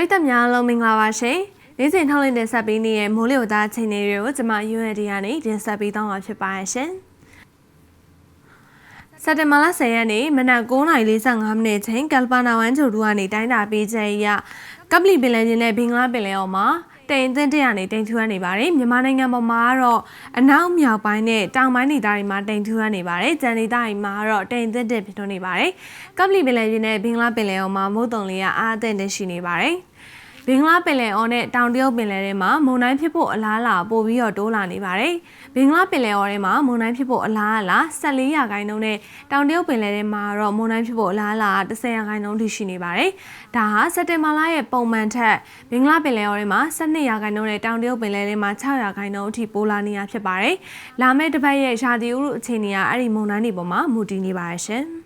ရိသတ်များအားလုံးမင်္ဂလာပါရှင်။နေ့စဉ်ထုတ်လွှင့်တင်ဆက်ပေးနေတဲ့မိုးလေဝသအခြေအနေတွေကိုကျွန်မ UND ကနေတင်ဆက်ပေးသွားမှာဖြစ်ပါရဲ့ရှင်။စက်တင်ဘာလ10ရက်နေ့မနက်9:45မိနစ်ချိန်ကယ်လ်ပါနာဝမ်ဂျိုဒူကနေတိုင်းတာပေးချက်အရကပလီပင်လယ်ပြင်နဲ့ဘင်္ဂလားပင်လယ်အော်မှာတိမ်အသင်းတက်ရနေတိမ်ထူရနေပါတယ်မြန်မာနိုင်ငံပေါ်မှာကတော့အနောက်မြောက်ပိုင်းနဲ့တောင်ပိုင်းဒေသတွေမှာတိမ်ထူရနေပါတယ်ကြံဒေသတွေမှာကတော့တိမ်အသင်းတက်ဖြစ်ထွန်းနေပါတယ်ကပလီပင်လယ်ပြင်နဲ့ဘင်္ဂလားပင်လယ်အော်မှာမိုးတုံလေးကအားအသင့်တက်ရှိနေပါတယ် ဘင်္ဂလားပင်လယ်အော်နဲ့တောင်တရုတ်ပင်လယ်ထဲမှာမုန်တိုင်းဖြစ်ဖို့အလားအလာပိုပြီးတော့တိုးလာနေပါတယ်။ဘင်္ဂလားပင်လယ်အော်ထဲမှာမုန်တိုင်းဖြစ်ဖို့အလားအလာ14ရာခိုင်နှုန်းနဲ့တောင်တရုတ်ပင်လယ်ထဲမှာတော့မုန်တိုင်းဖြစ်ဖို့အလားအလာ10ရာခိုင်နှုန်းထိရှိနေပါတယ်။ဒါဟာစက်တင်ဘာလရဲ့ပုံမှန်ထက်ဘင်္ဂလားပင်လယ်အော်ထဲမှာ12ရာခိုင်နှုန်းနဲ့တောင်တရုတ်ပင်လယ်ထဲမှာ6ရာခိုင်နှုန်းအထိပိုလာနေတာဖြစ်ပါတယ်။လာမယ့်တစ်ပတ်ရဲ့ရာသီဥတုအခြေအနေကအဲ့ဒီမုန်တိုင်းတွေပေါ်မှာမူတည်နေပါတယ်ရှင်။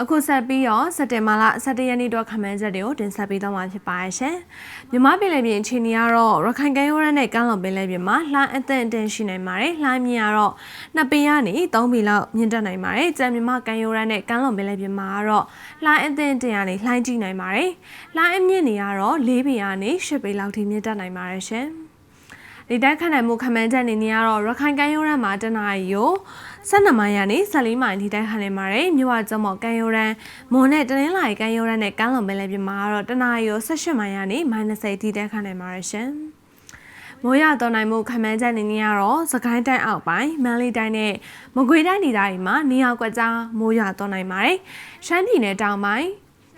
အခုဆက်ပြီးတော့စက်တင်ဘာလ17ရက်နေ့တော့ခန့်မှန်းချက်တွေကိုတင်ဆက်ပေးသွားမှာဖြစ်ပါရဲ့ရှင်။မြန်မာပြည်လယ်ပြင်အခြေအနေကတော့ရခိုင်ကမ်းရိုးတန်းနဲ့ကမ်းလွန်ပင်လယ်ပြင်မှာလှိုင်းအသင့်အတင်ရှိနိုင်ပါတယ်။လှိုင်းမြင့်ကတော့2ပေကနေ3ပေလောက်မြင့်တက်နိုင်ပါတယ်။ကြံမြန်မာကမ်းရိုးတန်းနဲ့ကမ်းလွန်ပင်လယ်ပြင်မှာကတော့လှိုင်းအသင့်အတင်ကနေလှိုင်းကြီးနိုင်ပါတယ်။လှိုင်းအမြင့်နေကတော့4ပေကနေ8ပေလောက်ထိမြင့်တက်နိုင်ပါတယ်ရှင်။ဒီတိုက်ခတ်နိုင်မှုခန့်မှန်းချက်အနေနဲ့ကတော့ရခိုင်ကမ်းရိုးတန်းမှာတနအီကို 12မိုင်ကနေ14မိုင်ထိတိုက်ခတ်နိုင်ပါတယ်မြို့ဝကျုံမော်ကမ်းရိုးတန်းမွန်နဲ့တနင်္လာရီကမ်းရိုးတန်းနဲ့ကမ်းလွန်ပင်လယ်ပြင်မှာကတော့တနအီကို18မိုင်ကနေ -30 ထိတိုက်ခတ်နိုင်ပါတယ်ရှင်မိုးရတော်နိုင်မှုခံမှန်းချက်အနေနဲ့ကတော့စကိုင်းတိုင်းအောက်ပိုင်းမန္တလေးတိုင်းနဲ့မကွေးတိုင်းဒေသတွေမှာနေရာကွက်ကြားမိုးရတော်နိုင်ပါတယ်။ရှမ်းပြည်နယ်တောင်ပိုင်း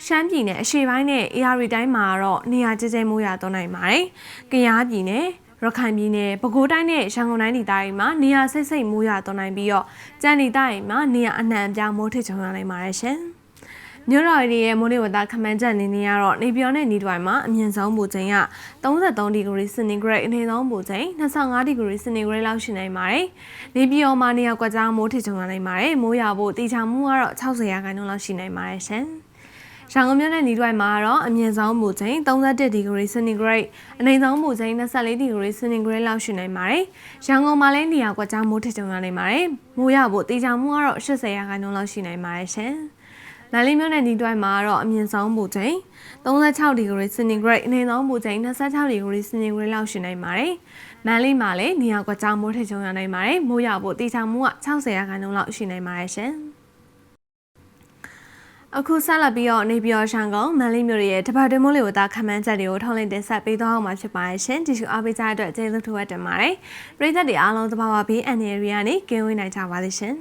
ရှမ်းပြည်နယ်အရှေ့ပိုင်းနဲ့အေရီတိုင်းမှာတော့နေရာကျကျမိုးရတော်နိုင်ပါတယ်။ကယားပြည်နယ် ရခိုင်ပြည်နယ်ပဲခူးတိုင်းနဲ့ရန်ကုန်တိုင်းဒေသတွေမှာနေရာစိတ်စိတ်မိုးရွာသွန်းနိုင်ပြီးတော့ကြံဒေသတွေမှာနေရာအနှံ့အပြားမိုးထစ်ချုံရနိုင်ပါတယ်ရှင်။မြို့တော်ရီရဲ့မိုးလေဝသခန့်မှန်းချက်အနေနဲ့ကတော့နေပြောနဲ့နေတွိုင်မှာအမြင့်ဆုံးပူချိန်က33ဒီဂရီစင်တီဂရိတ်အနေဆုံးပူချိန်25ဒီဂရီစင်တီဂရိတ်လောက်ရှိနိုင်ပါတယ်။နေပြောမှာနေရာကွက်ကြားမိုးထစ်ချုံရနိုင်ပါတယ်။မိုးရွာဖို့တေချာမှုကတော့60ရာခိုင်နှုန်းလောက်ရှိနိုင်ပါတယ်ရှင်။ ရန်ကုန်မြို့နယ်နီးတွိုင်မှာတော့အမြင့်ဆုံးမူချိန်31ဒီဂရီစင်တီဂရိတ်အနိမ့်ဆုံးမူချိန်24ဒီဂရီစင်တီဂရိတ်လောက်ရှိနိုင်ပါတယ်။ရန်ကုန်မှာလည်းနေရာကွက်ကြားမိုးထစ်ကြုံရနိုင်ပါတယ်။မိုးရဖို့တေချာမှုကတော့80ရာခိုင်နှုန်းလောက်ရှိနိုင်ပါတယ်ရှင်။မန္တလေးမြို့နယ်နီးတွိုင်မှာတော့အမြင့်ဆုံးမူချိန်36ဒီဂရီစင်တီဂရိတ်အနိမ့်ဆုံးမူချိန်26ဒီဂရီစင်တီဂရိတ်လောက်ရှိနိုင်ပါတယ်။မန္တလေးမှာလည်းနေရာကွက်ကြားမိုးထစ်ကြုံရနိုင်ပါတယ်။မိုးရဖို့တေချာမှုက60ရာခိုင်နှုန်းလောက်ရှိနိုင်ပါတယ်ရှင်။ အခုဆက်လက်ပြီးတော့နေပြည်တော်ရှန်ကုန်မန်လေးမြို့ရဲ့တပတ်တွင်းမိုးလေဝသခန့်မှန်းချက်တွေကိုထုတ်လင်းတင်ဆက်ပေးသွားအောင်မှာဖြစ်ပါရဲ့ရှင်ဒီရှုအားပေးကြတဲ့အတွက်ကျေးဇူးထူးအပ်တင်ပါတယ်ပရိသတ်တွေအားလုံးသဘာဝဘေးအန္တရာယ်တွေကနေကင်းဝေးနိုင်ကြပါလိမ့်ရှင်